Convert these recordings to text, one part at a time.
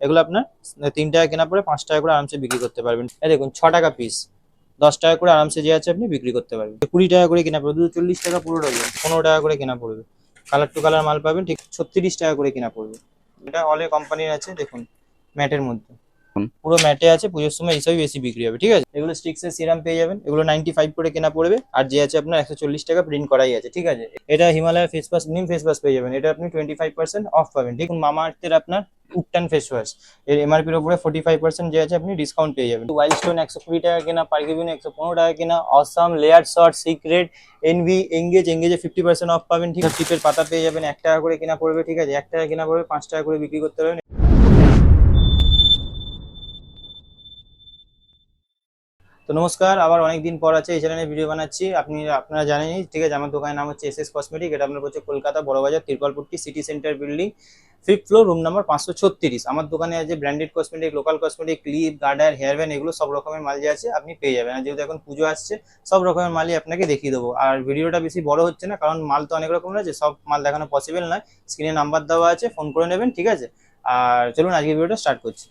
এগুলো আপনার তিন টাকা কেনা পরে পাঁচ টাকা করে আরামসে বিক্রি করতে পারবেন। এই দেখুন ছ টাকা পিস দশ টাকা করে আরামসে যে আছে আপনি বিক্রি করতে পারবেন। কুড়ি টাকা করে কেনা পড়বে দুশো চল্লিশ টাকা পুরো ডজন পনেরো টাকা করে কেনা পড়বে। কালার টু কালার মাল পাবেন ঠিক ছত্রিশ টাকা করে কেনা পড়বে। এটা অলে কোম্পানির আছে দেখুন ম্যাটের মধ্যে। পুরো ম্যাটে আছে পুজোর সময় এইসবই বেশি বিক্রি হবে ঠিক আছে? এগুলো স্টিক্সের সিরাম পেয়ে যাবেন এগুলো নাইনটি ফাইভ করে কেনা পড়বে আর যে আছে আপনার একশো চল্লিশ টাকা প্রিন্ট করাই আছে ঠিক আছে? এটা Himalaya face wash neem face wash পেয়ে যাবেন এটা আপনি টোয়েন্টি ফাইভ পার্সেন্ট অফ পাবেন ঠিক? মামা আর্থের আপনার উকটান ফেস ওয়াশ এর এমআরপির উপরে ফোর্টি ফাইভ পার্সেন্ট যে আছে আপনি ডিসকাউন্ট পেয়ে যাবেন। ওয়াইল্ড স্টোন একশো কুড়ি টাকা কেনা পার্কিবিন একশো পনেরো টাকা কেনা awesome layer short secret envy engage এঙ্গেজে fifty percent off পাবেন, ঠিক আছে? টিপের পাতা পেয়ে যাবেন, এক টাকা করে কেনা পড়বে, ঠিক আছে? এক টাকা কেনা পড়বে, পাঁচ টাকা করে বিক্রি করতে পারবেন। তো নমস্কার, আবার অনেকদিন পর আছে এই চ্যানেলে ভিডিও বানাচ্ছি। আপনি, আপনারা জানেনই, ঠিক আছে, আমার দোকানের নাম হচ্ছে এস এস কসমেটিক এটা আপনার হচ্ছে Kolkata Barabazar Tirpalpatti city centre building fifth floor room number পাঁচশো ছত্রিশ। আমার দোকানে আছে branded cosmetic local cosmetic clip garter hair band এগুলো সব রকমের মাল যে আছে আপনি পেয়ে যাবেন। আর যেহেতু এখন পুজো আসছে, সব রকমের মালই আপনাকে দেখিয়ে দেবো। আর ভিডিওটা বেশি বড় হচ্ছে না, কারণ মাল তো অনেক রকমের আছে, সব মাল দেখানো পসিবল নয়। স্ক্রিনে নাম্বার দেওয়া আছে ফোন করে নেবেন, ঠিক আছে? আর চলুন আজকে ভিডিওটা স্টার্ট করছি।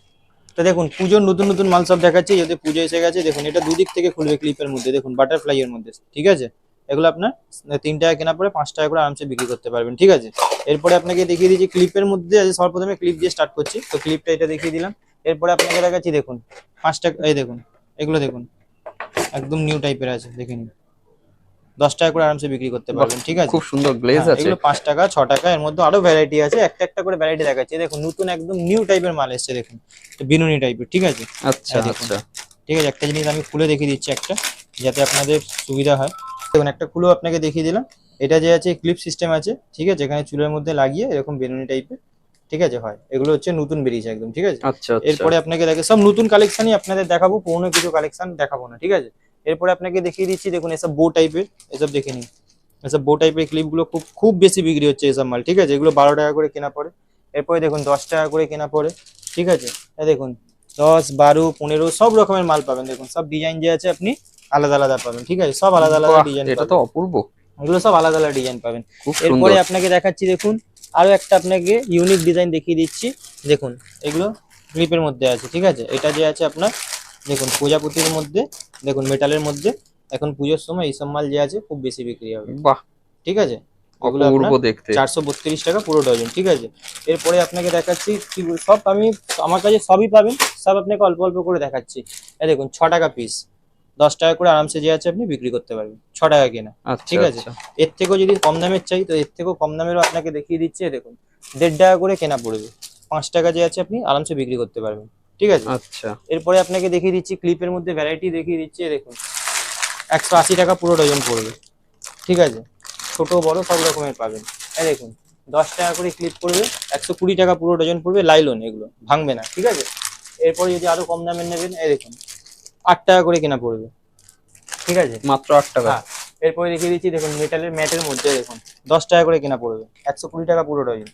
তো দেখুন, পুজোর নতুন নতুন মাল সব দেখাচ্ছি যদি পুজো এসে গেছে, দেখুন, এটা দুদিক থেকে খুলবে ক্লিপের মধ্যে, দেখুন বাটারফ্লাই এর মধ্যে, ঠিক আছে? এগুলো আপনার তিন টাকা কেনা পরে পাঁচ টাকা করে আরামসে বিক্রি করতে পারবেন, ঠিক আছে? এরপরে আপনাকে দেখিয়ে দিচ্ছি ক্লিপের মধ্যে আছে সর্বপ্রথমে ক্লিপ দিয়ে স্টার্ট করছি, তো ক্লিপটা এটা দেখিয়ে দিলাম। এরপরে আপনাকে দেখাচ্ছি, দেখুন, পাঁচ টাকা, এই দেখুন, এগুলো দেখুন, একদম নিউ টাইপের আছে, দেখে নিন। দশ টাকা করে আরামসে বিক্রি করতে পারবেন ঠিক আছে? খুব সুন্দর গ্লেজ হ্যাঁ, আছে। এগুলো পাঁচ টাকা ছ টাকা এর মধ্যে আরও ভ্যারাইটি আছে। একটা একটা করে ভ্যারাইটি দেখাচ্ছি। দেখুন নতুন একদম নিউ টাইপের মাল এসছে দেখুন। বিনুনি টাইপের ঠিক আছে? আচ্ছা। আচ্ছা। ঠিক আছে একটা জিনিস আমি খুলে দেখিয়ে দিচ্ছি একটা যাতে আপনাদের সুবিধা হয়। দেখুন একটা খুলেও আপনাকে দেখিয়ে দিলাম। এটা যে আছে ক্লিপ সিস্টেম আছে ঠিক আছে? এখানে চুলের মধ্যে লাগিয়ে এরকম বেনুনি টাইপের ঠিক আছে? হয়। এগুলো হচ্ছে নতুন বেরিয়েছে একদম ঠিক আছে? আচ্ছা আচ্ছা। এরপরে আপনাকে দেখে সব নতুন কালেকশনই আপনাদের দেখাবো পুরোনো কিছু কালেকশন দেখাবো না ঠিক আছে? এরপরে আপনাকে দেখিয়ে দিচ্ছি দেখুন এসব বো টাইপের এসব দেখে নিন। এসব বো টাইপের ক্লিপগুলো খুব খুব বেশি বিক্রি হচ্ছে এসব মাল ঠিক আছে? এগুলো বারো টাকা করে কেনা পড়ে। এরপরে দেখুন দশ টাকা করে কেনা পড়ে ঠিক আছে? দেখুন দশ বারো পনেরো সব রকমের মাল পাবেন দেখুন সব ডিজাইন যে আছে আপনি আলাদা আলাদা পাবেন ঠিক আছে? সব আলাদা আলাদা ডিজাইন এটা তো অপূর্ব। এগুলো সব আলাদা আলাদা ডিজাইন পাবেন। এরপরে আপনাকে দেখাচ্ছি দেখুন আরও একটা আপনাকে ইউনিক ডিজাইন দেখিয়ে দিচ্ছি। দেখুন এগুলো ক্লিপের মধ্যে আছে ঠিক আছে? এটা যে আছে আপনার দেখুন প্রজাপতির মধ্যে দেখুন মেটালের মধ্যে এখন পুজোর সময় এইসব মাল যে আছে খুব বেশি বিক্রি হবে। বাহ! ঠিক আছে? অপূর্ব দেখতে। চারশো বত্রিশ টাকা পুরো ডজন ঠিক আছে? এরপরে আপনাকে দেখাচ্ছি সব আমি আমার কাছে সবই পাবেন সব আপনাকে অল্প অল্প করে দেখাচ্ছি। দেখুন ছ টাকা পিস দশ টাকা করে আরামসে যে আছে আপনি বিক্রি করতে পারবেন ছ টাকা কেনা আচ্ছা ঠিক আছে। আচ্ছা। এর থেকেও যদি কম দামের চাই তো এর থেকেও কম দামেরও আপনাকে দেখিয়ে দিচ্ছি দেখুন দেড় টাকা করে কেনা পড়বে পাঁচ টাকা যে আছে আপনি আরামসে বিক্রি করতে পারবেন। ঠিক আছে? আচ্ছা। এরপরে আপনাকে দেখিয়ে দিচ্ছি ক্লিপের মধ্যে ভ্যারাইটি দেখিয়ে দিচ্ছি দেখুন। একশো আশি টাকা পুরো ডজন পড়বে। ঠিক আছে? ছোট বড় সব রকমের পাবেন। এই দেখুন দশ টাকা করে ক্লিপ পড়বে একশো কুড়ি টাকা পুরো ডজন পড়বে লাইলন এগুলো ভাঙবে না ঠিক আছে? এরপরে যদি আরও কম দামের নেবেন এই দেখুন আট টাকা করে কেনা পড়বে। ঠিক আছে? মাত্র আট টাকা। হ্যাঁ এরপরে দেখিয়ে দিচ্ছি দেখুন মেটালের ম্যাটের মধ্যে দেখুন দশ টাকা করে কেনা পড়বে একশো কুড়ি টাকা পুরো ডজন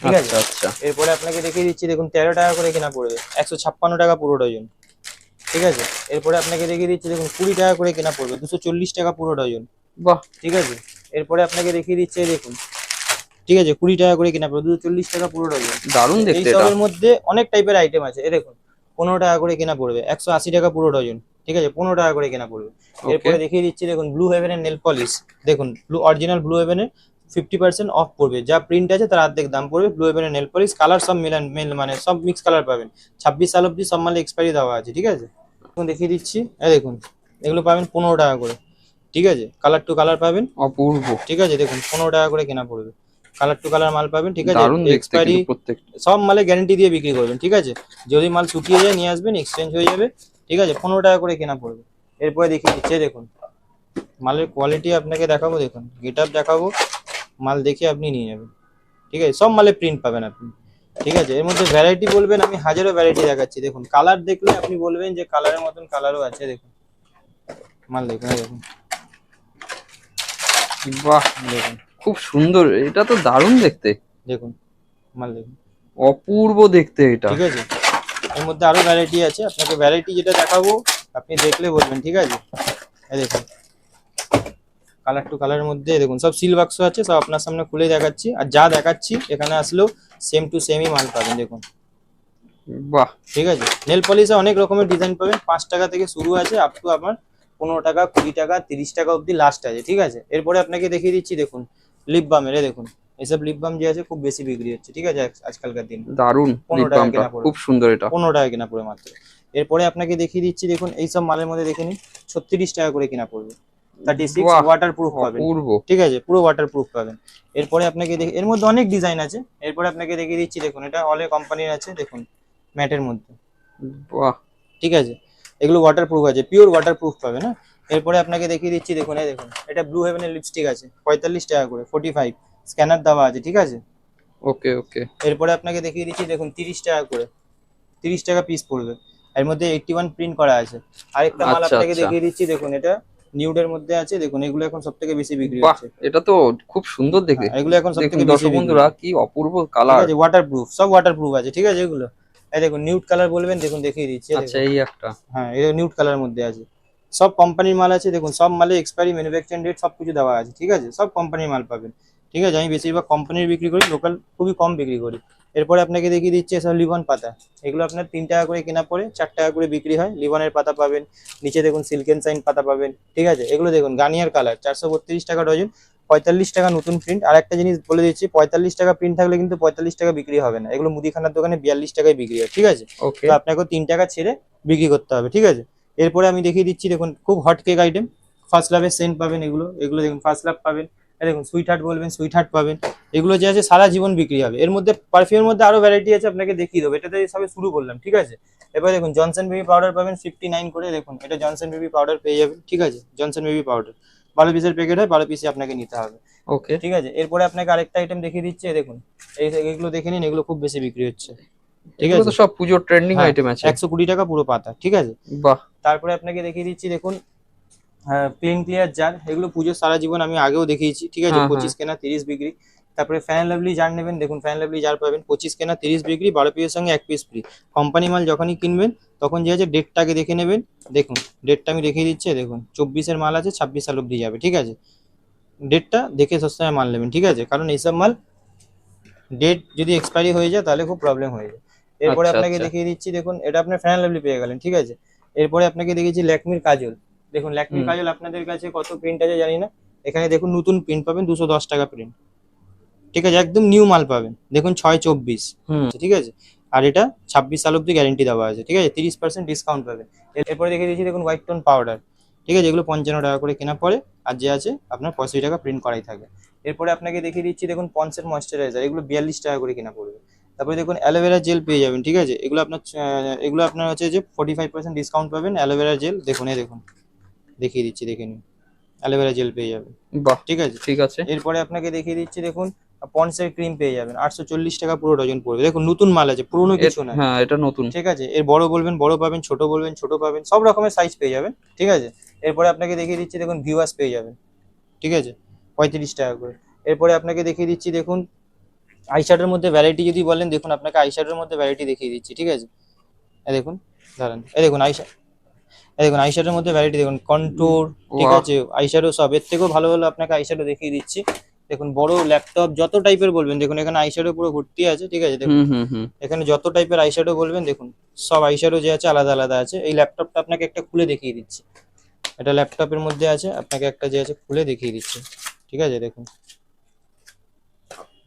ঠিক আছে? আচ্ছা আচ্ছা। এরপরে আপনাকে দেখিয়ে দিচ্ছি দেখুন তেরো টাকা করে কেনা পড়বে। একশো ছাপ্পান্ন টাকা পুরো ডজন। ঠিক আছে? এরপরে আপনাকে দেখিয়ে দিচ্ছি দেখুন কুড়ি টাকা করে কেনা পড়বে দুশো চল্লিশ টাকা পুরো ডজন। বাহ। ঠিক আছে? এরপরে আপনাকে দেখিয়ে দিচ্ছে দেখুন ঠিক আছে কুড়ি টাকা করে কেনা পড়বে দুশো চল্লিশ টাকা পুরো ডজন। দারুণ এই দেখতে এটা মধ্যে অনেক টাইপের আইটেম আছে। এই দেখুন পনেরো টাকা করে কেনা পড়বে একশো আশি টাকা পুরো ডজন। ঠিক আছে? পনেরো টাকা করে কেনা পড়বে। এরপরে দেখিয়ে দিচ্ছি দেখুন ব্লু হেভেনের নেল পলিশ দেখুন ব্লু অরিজিনাল ব্লু হেভেনের ফিফটি পার্সেন্ট অফ পড়বে যা প্রিন্ট আছে তার অর্ধেক দাম পড়বে। ব্লু হেভেনের নেল পলিশ কালার সব মিলান মেল মানে সব মিক্স কালার পাবেন। ছাব্বিশ সাল অব্দি সব মালে এক্সপায়ারি দেওয়া আছে ঠিক আছে? এখন দেখিয়ে দিচ্ছি। এই দেখুন এগুলো পাবেন পনেরো টাকা করে ঠিক আছে? কালার টু কালার পাবেন। অপূর্ব। ঠিক আছে দেখুন পনেরো টাকা করে কেনা পড়বে। কালার টু কালার মাল পাবেন ঠিক আছে? এক্সপায়ারি সব মালে গ্যারেন্টি দিয়ে বিক্রি করবেন ঠিক আছে? যদি মাল শুকিয়ে যায় নিয়ে আসবেন এক্সচেঞ্জ হয়ে যাবে ঠিক আছে? পনেরো টাকা করে কেনা পড়বে। এরপরে দেখিয়ে দিচ্ছে দেখুন। মালের কোয়ালিটি আপনাকে দেখাবো দেখুন। গেট আপ দেখাবো। মাল দেখে আপনি নিয়ে যাবেন ঠিক আছে? সব মালে প্রিন্ট পাবেন আপনি। ঠিক আছে? এর মধ্যে ভ্যারাইটি বলবেন আমি হাজারো ভ্যারাইটি দেখাচ্ছি। দেখুন কালার দেখলে আপনি বলবেন যে কালারের মতন কালারও আছে দেখুন। মাল দেখুন দেখুন। বাহ দেখুন। খুব সুন্দর এটা তো দারুণ দেখতে। দেখুন মাল দেখুন। অপূর্ব দেখতে এটা। ঠিক আছে? এর মধ্যে আরও ভ্যারাইটি আছে। আপনাকে ভ্যারাইটি যেটা দেখাবো আপনি দেখলে বলবেন ঠিক আছে? এই দেখুন। কালার টু কালারের মধ্যে দেখুন সব সিল বাক্স আছে সব আপনার সামনে খুলে দেখাচ্ছি। আর যা দেখাচ্ছি এখানে আসলেও সেম টু সেমই মাল পাবেন দেখুন। বাহ। ঠিক আছে? নেল পলিশে অনেক রকমের ডিজাইন পাবেন পাঁচ টাকা থেকে শুরু আছে আপ টু আপনার পনেরো টাকা কুড়ি টাকা তিরিশ টাকা অবধি লাস্ট আছে ঠিক আছে? এরপরে আপনাকে দেখিয়ে দিচ্ছি দেখুন লিপ বামের দেখুন। এসব লিপ বাম যে আছে খুব বেশি বিক্রি হচ্ছে ঠিক আছে? আজকালকার দিন। দারুণ পনেরো টাকা কেনা পড়বে। খুব সুন্দর এটা। পনেরো টাকা কেনা পড়ে মাত্র। এরপরে আপনাকে দেখিয়ে দিচ্ছি দেখুন এইসব মালের মধ্যে দেখে নিন ছত্রিশ টাকা করে কেনা পড়বে। থার্টি সিক্স বাহ, ওয়াটার পাবেন ঠিক আছে পুরো ওয়াটার প্রুফ পাবেন। এরপরে আপনাকে এর মধ্যে অনেক ডিজাইন আছে। এরপরে আপনাকে দেখিয়ে দিচ্ছি দেখুন এটা অলে কোম্পানির আছে দেখুন ম্যাটের মধ্যে। বাহ। ঠিক আছে এগুলো ওয়াটার প্রুফ আছে পিওর ওয়াটার প্রুফ পাবে না এরপরে আপনাকে দেখিয়ে দিচ্ছি দেখুন এই দেখুন এটা ব্লু হেভেনের লিপস্টিক আছে পঁয়তাল্লিশ টাকা করে ফোর্টি ফাইভ স্ক্যানার দেওয়া আছে ঠিক আছে? ওকে ওকে এরপরে আপনাকে দেখিয়ে দিচ্ছি দেখুন তিরিশ টাকা করে তিরিশ টাকা পিস পড়বে। এর মধ্যে এইটটি ওয়ান প্রিন্ট করা আছে। আরেকটা মাল আচ্ছা, আপনাকে আচ্ছা। দেখিয়ে দিচ্ছি দেখুন এটা নিউডের মধ্যে আছে দেখুন এগুলো এখন সব থেকে বেশি বিক্রি হচ্ছে। এটা তো খুব সুন্দর দেখতে হ্যাঁ, এগুলো এখন সব থেকে বেশি বন্ধুরা কি অপূর্ব কালার আছে ওয়াটার প্রুফ সব ওয়াটার প্রুফ আছে ঠিক আছে এগুলো। এই দেখুন নিউড কালার বলবেন দেখুন দেখিয়ে দিচ্ছি আচ্ছা এই একটা। হ্যাঁ এটা নিউড কালার মধ্যে আছে। সব কোম্পানির মাল আছে দেখুন সব মালে এক্সপায়ারি ম্যানুফ্যাকচারিং ডেট সব কিছু দেওয়া আছে ঠিক আছে? সব কোম্পানির মাল পাবেন। ঠিক আছে আমি বেশিরভাগ কোম্পানির বিক্রি করি লোকাল খুবই কম বিক্রি করি। এরপরে আপনাকে দেখিয়ে দিচ্ছি এসব লিবন পাতা। এগুলো আপনার তিন টাকা করে কেনা পরে চার টাকা করে বিক্রি হয়। লিবনের পাতা পাবেন নিচে দেখুন সিল্কেন সাইন পাতা পাবেন ঠিক আছে? এগুলো দেখুন গানিয়ার কালার চারশো বত্রিশ টাকা ডজন পঁয়তাল্লিশ টাকা নতুন প্রিন্ট আর একটা জিনিস বলে দিচ্ছি পঁয়তাল্লিশ টাকা প্রিন্ট থাকলে কিন্তু পঁয়তাল্লিশ টাকা বিক্রি হবে না। এগুলো মুদিখানার দোকানে বিয়াল্লিশ টাকায় বিক্রি হয় ঠিক আছে? তো আপনাকে তিন টাকা ছেড়ে বিক্রি করতে হবে ঠিক আছে? এরপরে আমি দেখিয়ে দিচ্ছি দেখুন খুব হট কেক আইটেম ফার্স্ট লাভের সেন্ট পাবেন এগুলো এগুলো দেখুন ফার্স্ট লাভ পাবেন। দেখুন সুইট হার্ট বলবেন সুইট হার্ট পাবেন। এগুলো যে আছে সারা জীবন বিক্রি হবে। এর মধ্যে পারফিউমের মধ্যে আরও ভ্যারাইটি আছে আপনাকে দেখিয়ে দেবো। এটাতে সবে শুরু করলাম ঠিক আছে? এবার দেখুন জনসন বেবি পাউডার পাবেন ফিফটি নাইন করে দেখুন। এটা জনসন বেবি পাউডার পেয়ে যাবেন ঠিক আছে? জনসন বেবি পাউডার বারো পিসের প্যাকেট হয় বারো পিসে আপনাকে নিতে হবে। ওকে ঠিক আছে? এরপরে আপনাকে আরেকটা আইটেম দেখিয়ে দিচ্ছি দেখুন। এই এগুলো দেখে নিন এগুলো খুব বেশি বিক্রি হচ্ছে। ঠিক আছে? সব পুজোর ট্রেন্ডিং হ্যাঁ, আইটেম আছে। একশো কুড়ি টাকা পুরো পাতা ঠিক আছে? বাহ। তারপরে আপনাকে দেখিয়ে দিচ্ছি দেখুন পেন ক্লিয়ার জার এগুলো পুজোর সারা জীবন আমি আগেও দেখিয়েছি ঠিক আছে? হ্যাঁ, পঁচিশ কেনা তিরিশ বিক্রি তারপরে ফ্যান লাভলি জার নেবেন দেখুন ফ্যান লাভলি জার পাবেন। পঁচিশ কেনা তিরিশ বিক্রি বারো পিসের সঙ্গে এক পিস ফ্রি কোম্পানি মাল যখনই কিনবেন তখন যে আছে ডেটটাকে দেখে নেবেন। দেখুন ডেটটা আমি দেখিয়ে দিচ্ছি দেখুন চব্বিশের মাল আছে ছাব্বিশ সাল অব্দি যাবে ঠিক আছে? ডেটটা দেখে সবসময় মাল নেবেন ঠিক আছে? কারণ এইসব মাল ডেট যদি এক্সপায়ারি হয়ে যায় তাহলে খুব প্রবলেম হয়ে যায়। এরপরে আচ্ছা, আপনাকে আচ্ছা। দেখিয়ে দিচ্ছি দেখুন এটা আপনার ফ্যান লাভলি পেয়ে গেলেন ঠিক আছে? এরপরে আপনাকে দেখিয়েছি ল্যাকমির কাজল। দেখুন ল্যাকমি কাজল আপনাদের কাছে কত প্রিন্ট আছে জানি না। এখানে দেখুন নতুন প্রিন্ট পাবেন দুশো দশ টাকা প্রিন্ট ঠিক আছে একদম নিউ মাল পাবেন। দেখুন ছয় চব্বিশ। হুম। ঠিক আছে? আর এটা ছাব্বিশ সাল অব্দি গ্যারেন্টি দেওয়া আছে ঠিক আছে? তিরিশ পার্সেন্ট ডিসকাউন্ট পাবেন। এরপরে দেখিয়ে দিচ্ছি দেখুন হোয়াইট টোন পাউডার ঠিক আছে? এগুলো পঞ্চান্ন টাকা করে কেনা পড়ে আর যে আছে আপনার পঁয়ষট্টি টাকা প্রিন্ট করাই থাকে। এরপরে আপনাকে দেখিয়ে দিচ্ছি দেখুন পন্সের ময়শ্চারাইজার এগুলো বিয়াল্লিশ টাকা করে কেনা পড়বে। তারপরে দেখুন অ্যালোভেরা জেল পেয়ে যাবেন ঠিক আছে? এগুলো আপনার এগুলো আপনার হচ্ছে যে ফোর্টি ফাইভ পার্সেন্ট ডিসকাউন্ট পাবেন অ্যালোভেরা জেল দেখুন এই দেখুন। দেখিয়ে দিচ্ছি দেখে নিন। অ্যালোভেরা জেল পেয়ে যাবেন। বাহ ঠিক আছে? ঠিক আছে। এরপরে আপনাকে দেখিয়ে দিচ্ছি দেখুন পন্সের ক্রিম পেয়ে যাবেন। আটশো চল্লিশ টাকা পুরো ডজন পড়বে। দেখুন নতুন মাল আছে পুরোনো কিছু না। হ্যাঁ এটা নতুন। ঠিক আছে? এর বড় বলবেন বড় পাবেন ছোট বলবেন ছোট পাবেন সব রকমের সাইজ পেয়ে যাবেন। ঠিক আছে? এরপরে আপনাকে দেখিয়ে দিচ্ছি দেখুন ভিউয়ার্স পেয়ে যাবেন। ঠিক আছে? পঁয়ত্রিশ টাকা করে। এরপরে আপনাকে দেখিয়ে দিচ্ছি দেখুন আইশ্যাডোর মধ্যে ভ্যারাইটি যদি বলেন দেখুন আপনাকে আইশ্যাডোর মধ্যে ভ্যারাইটি দেখিয়ে দিচ্ছি। ঠিক আছে? দেখুন দাঁড়ান। এই দেখুন আইশা এই দেখুন আইশ্যাডোর মধ্যে ভ্যারাইটি দেখুন কন্ট্রোর ঠিক। আছে আইশ্যাডো সব এর থেকেও ভালো ভালো আপনাকে আইশ্যাডো দেখিয়ে দিচ্ছি। দেখুন বড় ল্যাপটপ যত টাইপের বলবেন দেখুন এখানে আইশ্যাডো পুরো ভর্তি আছে ঠিক আছে দেখুন। হুম হুম হুম। এখানে যত টাইপের আইশ্যাডো বলবেন দেখুন সব আইশ্যাডো যে আছে আলাদা আলাদা আছে। এই ল্যাপটপটা আপনাকে একটা খুলে দেখিয়ে দিচ্ছি। এটা ল্যাপটপের মধ্যে আছে আপনাকে একটা যে আছে খুলে দেখিয়ে দিচ্ছি। ঠিক আছে দেখুন।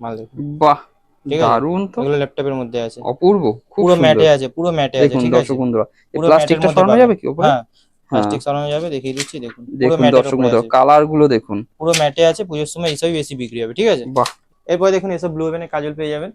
মাল দেখুন। বাহ! ঠিক আছে। দারুণ তো। এগুলো ল্যাপটপের মধ্যে আছে। অপূর্ব খুব পুরো ম্যাটে আছে পুরো ম্যাটে আছে ঠিক আছে? বন্ধুরা প্লাস্টিকটা সরানো যাবে কি উপরে হ্যাঁ হ্যাঁ। প্লাস্টিক সরানো যাবে দেখিয়ে দিচ্ছি দেখুন। পুরো দর্শক বন্ধুরা কালারগুলো দেখুন। পুরো ম্যাটে আছে পুজোর সময় এইসবই বেশি বিক্রি হবে ঠিক আছে? বাহ। এরপর দেখুন এসব ব্লু হেভেনের কাজল পেয়ে যাবেন।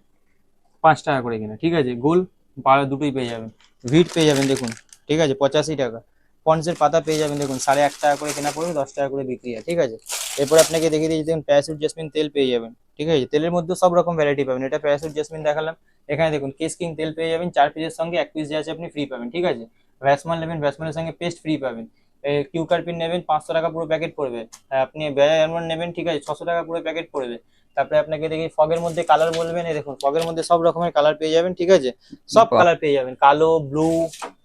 পাঁচ টাকা করে কিনা ঠিক আছে? গোল বারো দুটোই পেয়ে যাবেন। ভিট পেয়ে যাবেন দেখুন ঠিক আছে? পঁচাশি টাকা। পন্সের পাতা পেয়ে যাবেন দেখুন সাড়ে এক টাকা করে কেনা পড়বে দশ টাকা করে বিক্রি হয় ঠিক আছে? এরপর আপনাকে দেখিয়ে দিয়েছি দেখুন প্যারাসুট জেসমিন তেল পেয়ে যাবেন ঠিক আছে? তেলের মধ্যে সব রকম ভ্যারাইটি পাবেন এটা প্যারাসুট জেসমিন দেখালাম এখানে দেখুন কেস কিং তেল পেয়ে যাবেন চার পিসের সঙ্গে এক পিস যে আছে আপনি ফ্রি পাবেন ঠিক আছে? ভ্যাসমাল নেবেন ভ্যাসমালের সঙ্গে পেস্ট ফ্রি পাবেন কিউকার পিন নেবেন পাঁচশো টাকা পুরো প্যাকেট পড়বে আপনি বেড়া অ্যালমন্ড নেবেন ঠিক আছে ছশো টাকা পুরো প্যাকেট পড়বে তারপরে আপনাকে দেখি ফগের মধ্যে কালার বলবেন দেখুন ফগের মধ্যে সব রকমের কালার পেয়ে যাবেন ঠিক আছে? সব কালার পেয়ে যাবেন কালো ব্লু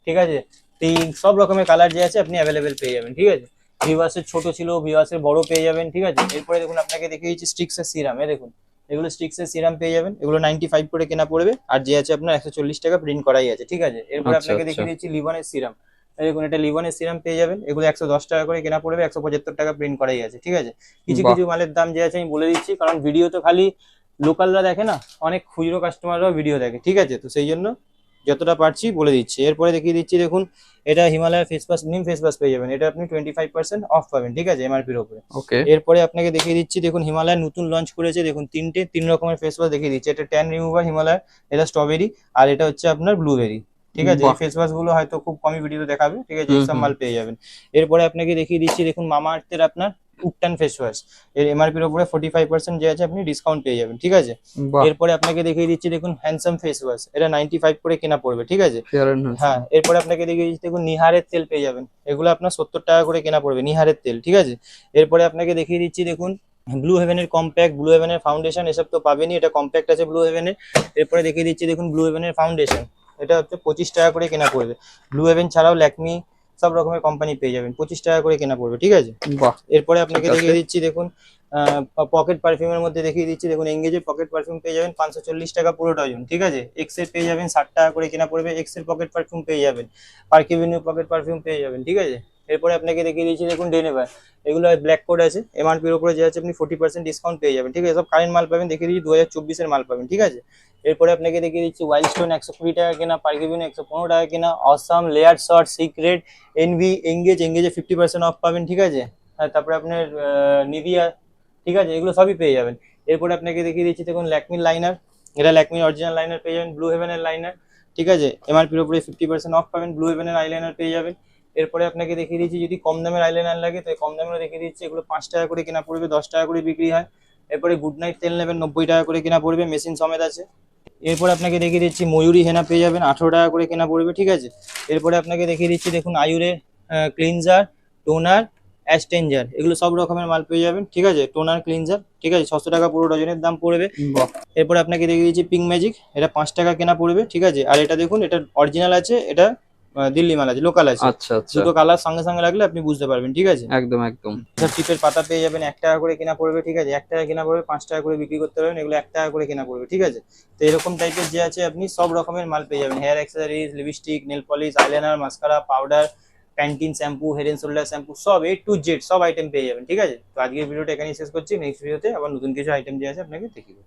ঠিক আছে? পিঙ্ক সব রকমের কালার যে আছে আপনি অ্যাভেলেবেল পেয়ে যাবেন ঠিক আছে? ভিভাসের ছোট ছিল ভিভাসের বড় পেয়ে যাবেন ঠিক আছে? এরপরে দেখুন আপনাকে দেখিয়েছি স্টিক্সের সিরাম এ দেখুন। এগুলো স্টিক্সের সিরাম পেয়ে যাবেন এগুলো নাইনটি ফাইভ করে কেনা পড়বে আর যে আছে আপনার একশো চল্লিশ টাকা প্রিন্ট করাই আছে ঠিক আছে? এরপর আচ্ছা, আপনাকে আচ্ছা। দেখিয়ে দিচ্ছি লিভনের সিরাম দেখুন এটা লিভনের সিরাম পেয়ে যাবেন এগুলো একশো দশ টাকা করে কেনা পড়বে একশো পঁচাত্তর টাকা প্রিন্ট করাই আছে ঠিক আছে? কিছু কিছু মালের দাম যে আছে আমি বলে দিচ্ছি কারণ ভিডিও তো খালি লোকালরা দেখে না অনেক খুচরো কাস্টমাররাও ভিডিও দেখে ঠিক আছে? তো সেই জন্য যতটা পারছি বলে দিচ্ছি। এরপরে দেখিয়ে দিচ্ছি দেখুন এটা Himalaya face wash neem face wash পেয়ে যাবেন। এটা আপনি টোয়েন্টি ফাইভ পার্সেন্ট অফ পাবেন ঠিক আছে এমআরপির উপরে ওকে এরপরে আপনাকে দেখিয়ে দিচ্ছি দেখুন হিমালয় নতুন লঞ্চ করেছে দেখুন তিনটে তিন রকমের ফেস ওয়াশ দেখিয়ে দিচ্ছি। এটা ট্যান রিমুভার হিমালয় এটা স্ট্রবেরি আর এটা হচ্ছে আপনার ব্লুবেরি ঠিক আছে? এই। ফেস ওয়াশগুলো হয়তো খুব কমই ভিডিওতে দেখাবে ঠিক আছে? এইসব মাল পেয়ে যাবেন। এরপরে আপনাকে দেখিয়ে দিচ্ছি দেখুন মামা আর্থের আপনার উকটান ফেস ওয়াশ এর এমআরপির উপরে ফোর্টি ফাইভ পার্সেন্ট যে আছে আপনি ডিসকাউন্ট পেয়ে যাবেন ঠিক আছে? এরপরে আপনাকে দেখিয়ে দিচ্ছি দেখুন হ্যান্ডসাম ফেস ওয়াশ এটা নাইনটি ফাইভ করে কেনা পড়বে ঠিক আছে? হ্যাঁ এরপরে আপনাকে দেখিয়ে দিচ্ছি দেখুন নিহারের তেল পেয়ে যাবেন। এগুলো আপনার সত্তর টাকা করে কেনা পড়বে নিহারের তেল ঠিক আছে? এরপরে আপনাকে দেখিয়ে দিচ্ছি দেখুন ব্লু হেভেনের কম্প্যাক্ট ব্লু হেভেনের ফাউন্ডেশন এসব তো পাবেনই এটা কম্প্যাক্ট আছে ব্লু হেভেনের এরপরে দেখিয়ে দিচ্ছি দেখুন ব্লু হেভেনের ফাউন্ডেশন এটা হচ্ছে পঁচিশ টাকা করে কেনা পড়বে। ব্লু হেভেন ছাড়াও ল্যাকমি সব রকমের কোম্পানি পেয়ে যাবেন। পঁচিশ টাকা করে কেনা পড়বে ঠিক আছে? এরপরে আপনাকে আছে। দেখিয়ে দিচ্ছি দেখুন পকেট পারফিউমের মধ্যে দেখিয়ে দিচ্ছি দেখুন এঙ্গেজের পকেট পারফিউম পেয়ে যাবেন পাঁচশো চল্লিশ টাকা পুরো ডজন ঠিক আছে? এক্সের পেয়ে যাবেন ষাট টাকা করে কেনা পড়বে এক্সের পকেট পারফিউম পেয়ে যাবেন। পার্কিভিনিউ পকেট পারফিউম পেয়ে যাবেন ঠিক আছে? এরপরে আপনাকে দেখিয়ে দিয়েছি, দেখুন ডেনেভার এগুলো ব্ল্যাক কোড আছে এমআরপির উপরে যে আছে, আপনি ফোর্টি পার্সেন্ট ডিসকাউন্ট পেয়ে যাবেন, ঠিক আছে? সব কারেন্ট মাল পাবেন, দেখিয়ে দিচ্ছি দু হাজার চব্বিশের মাল পাবেন, ঠিক আছে? এরপরে আপনাকে দেখিয়ে দিচ্ছি ওয়াইল্ড স্টোন একশো কুড়ি টাকা কেনা পার্কিভিনিউ একশো পনেরো টাকা কেনা awesome layer short secret envy engage এঙ্গেজে fifty percent off পাবেন, ঠিক আছে? আর তারপরে আপনার নিভিয়া ঠিক আছে? এগুলো সবই পেয়ে যাবেন। এরপরে আপনাকে দেখিয়ে দিচ্ছি, দেখুন ল্যাকমির লাইনার এটা ল্যাকমির অরিজিনাল লাইনার পেয়ে যাবেন ব্লু হেভেনের লাইনার ঠিক আছে? এমআরপির উপরে ফিফটি পার্সেন্ট অফ পাবেন ব্লু হেভেনের আইলাইনার পেয়ে যাবেন। এরপরে আপনাকে দেখিয়ে দিচ্ছি যদি কম দামের আইলাইনার লাগে তো কম দামেরও দেখিয়ে দিচ্ছি এগুলো পাঁচ টাকা করে কেনা পড়বে দশ টাকা করে বিক্রি হয়। এরপরে গুড নাইট তেল নেবেন নব্বই টাকা করে কেনা পড়বে মেশিন সমেত আছে। এরপর আপনাকে দেখিয়ে দিচ্ছি ময়ূরী হেনা পেয়ে যাবেন আঠেরো টাকা করে কেনা পড়বে ঠিক আছে? এরপরে আপনাকে দেখিয়ে দিচ্ছি দেখুন আয়ুরের ক্লিনজার টোনার অ্যাস্টেঞ্জার এগুলো সব রকমের মাল পেয়ে যাবেন ঠিক আছে? টোনার ক্লিনজার ঠিক আছে? ছশো টাকা পুরো ডজনের দাম পড়বে। এরপরে আপনাকে দেখিয়ে দিচ্ছি পিঙ্ক ম্যাজিক এটা পাঁচ টাকা কেনা পড়বে ঠিক আছে? আর এটা দেখুন এটা অরিজিনাল আছে এটা দিল্লি মাল আছে লোকাল আছে। আচ্ছা আচ্ছা। দুটো কালার সঙ্গে সঙ্গে লাগলে আপনি বুঝতে পারবেন ঠিক আছে? একদম একদম। সব টিপের পাতা পেয়ে যাবেন এক টাকা করে কেনা পড়বে ঠিক আছে? এক টাকা কেনা পড়বে পাঁচ টাকা করে বিক্রি করতে পারবেন এগুলো এক টাকা করে কেনা পড়বে ঠিক আছে? তো এরকম টাইপের যে আছে আপনি সব রকমের মাল পেয়ে যাবেন। Hair accessories lipstick nail polish eyeliner mascara powder Pantene shampoo head and shoulder shampoo সব এ টু জেড সব আইটেম পেয়ে যাবেন ঠিক আছে? তো আজকের ভিডিওটা এখানেই শেষ করছি। নেক্সট ভিডিওতে আবার নতুন কিছু আইটেম যে আছে আপনাকে দেখিয়ে